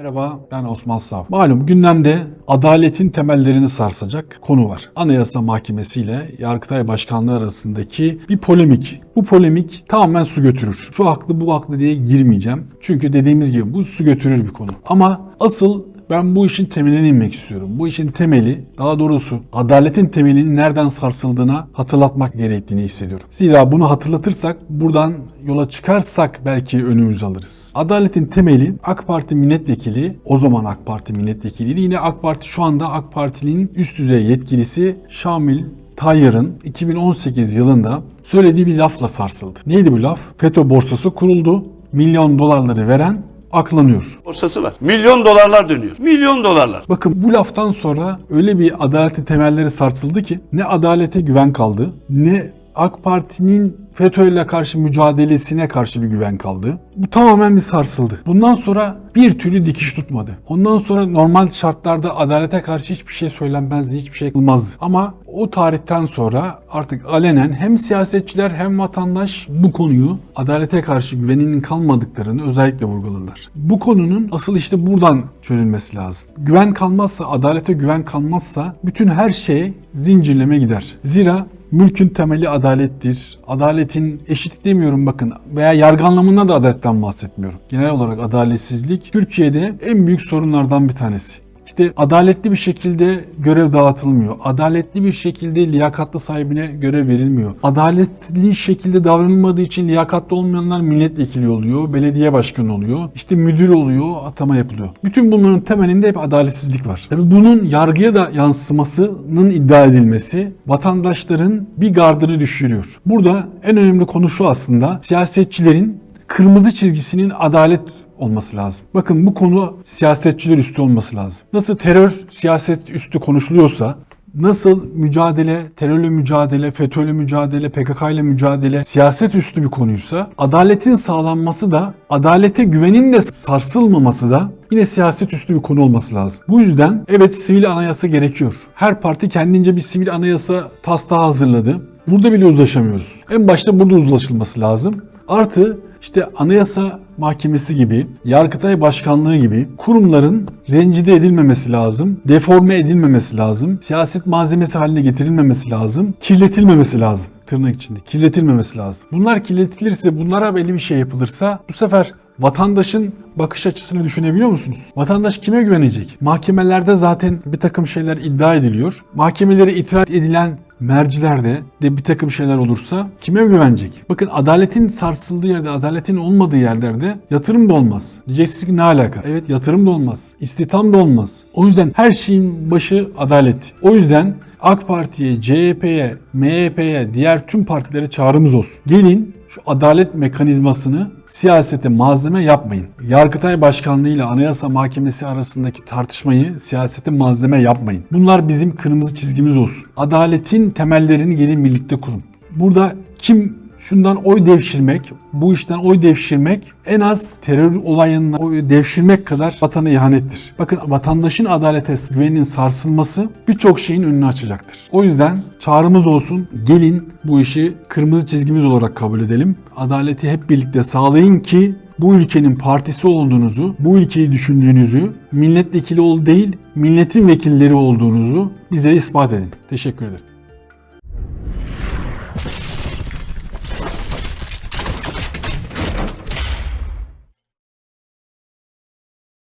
Merhaba ben Osman Sav. Malum gündemde adaletin temellerini sarsacak konu var. Anayasa Mahkemesi ile Yargıtay Başkanlığı arasındaki bir polemik. Bu polemik tamamen su götürür. Şu haklı bu haklı diye girmeyeceğim. Çünkü dediğimiz gibi bu su götürür bir konu. Ama asıl ben bu işin temeline inmek istiyorum. Bu işin temeli, daha doğrusu adaletin temelinin nereden sarsıldığına hatırlatmak gerektiğini hissediyorum. Zira bunu hatırlatırsak, buradan yola çıkarsak belki önümüzü alırız. Adaletin temeli AK Parti milletvekili, o zaman AK Parti milletvekiliydi. Yine AK Parti şu anda AK Parti'nin üst düzey yetkilisi Şamil Tayyar'ın 2018 yılında söylediği bir lafla sarsıldı. Neydi bu laf? FETÖ borsası kuruldu. Milyon dolarları veren aklanıyor. borsası var. Milyon dolarlar dönüyor. Milyon dolarlar. Bakın bu laftan sonra öyle bir adaletin temelleri sarsıldı ki ne adalete güven kaldı ne AK Parti'nin FETÖ'yle karşı mücadelesine karşı bir güven kaldı. Bu tamamen bir sarsıldı. Bundan sonra bir türlü dikiş tutmadı. Ondan sonra normal şartlarda adalete karşı hiçbir şey söylenmezdi, hiçbir şey yapılmazdı. Ama o tarihten sonra artık alenen hem siyasetçiler hem vatandaş bu konuyu adalete karşı güveninin kalmadıklarını özellikle vurguladılar. Bu konunun asıl işte buradan çözülmesi lazım. Güven kalmazsa, adalete güven kalmazsa bütün her şey zincirleme gider. Zira Mülkün temeli adalettir. Adaletin eşit demiyorum bakın veya yargı anlamında da adaletten bahsetmiyorum. Genel olarak adaletsizlik Türkiye'de en büyük sorunlardan bir tanesi. İşte adaletli bir şekilde görev dağıtılmıyor. Adaletli bir şekilde liyakatlı sahibine görev verilmiyor. Adaletli şekilde davranılmadığı için liyakatlı olmayanlar milletvekili oluyor, belediye başkanı oluyor, işte müdür oluyor, atama yapılıyor. Bütün bunların temelinde hep adaletsizlik var. Tabii bunun yargıya da yansımasının iddia edilmesi vatandaşların bir gardını düşürüyor. Burada en önemli konu şu aslında siyasetçilerin kırmızı çizgisinin adalet olması lazım. Bakın bu konu siyasetçiler üstü olması lazım. Nasıl terör siyaset üstü konuşuluyorsa Nasıl mücadele, terörle mücadele, FETÖ'yle mücadele, PKK ile mücadele siyaset üstü bir konuysa, adaletin sağlanması da, adalete güvenin de sarsılmaması da yine siyaset üstü bir konu olması lazım. Bu yüzden evet sivil anayasa gerekiyor. Her parti kendince bir sivil anayasa taslağı hazırladı. Burada bile uzlaşamıyoruz. En başta burada uzlaşılması lazım. Artı işte Anayasa Mahkemesi gibi, Yargıtay Başkanlığı gibi kurumların rencide edilmemesi lazım, deforme edilmemesi lazım, siyaset malzemesi haline getirilmemesi lazım, kirletilmemesi lazım. Tırnak içinde kirletilmemesi lazım. Bunlar kirletilirse, bunlara belli bir şey yapılırsa bu sefer vatandaşın bakış açısını düşünebiliyor musunuz? Vatandaş kime güvenecek? Mahkemelerde zaten bir takım şeyler iddia ediliyor. Mahkemelere itiraz edilen mercilerde de bir takım şeyler olursa kime güvenecek? Bakın adaletin sarsıldığı yerde, adaletin olmadığı yerlerde yatırım da olmaz. Diyeceksiniz ki ne alaka? Evet yatırım da olmaz. İstihdam da olmaz. O yüzden her şeyin başı adalet. O yüzden AK Parti'ye, CHP'ye, MHP'ye, diğer tüm partilere çağrımız olsun. Gelin şu adalet mekanizmasını siyasete malzeme yapmayın. Yargıtay Başkanlığı ile Anayasa Mahkemesi arasındaki tartışmayı siyasete malzeme yapmayın. Bunlar bizim kırmızı çizgimiz olsun. Adaletin temellerini gelin birlikte kurun. Burada kim şundan oy devşirmek, bu işten oy devşirmek en az terör olayından oy devşirmek kadar vatana ihanettir. Bakın vatandaşın adalete güveninin sarsılması birçok şeyin önünü açacaktır. O yüzden çağrımız olsun gelin bu işi kırmızı çizgimiz olarak kabul edelim. Adaleti hep birlikte sağlayın ki bu ülkenin partisi olduğunuzu, bu ülkeyi düşündüğünüzü, milletvekili ol değil, milletin vekilleri olduğunuzu bize ispat edin. Teşekkür ederim.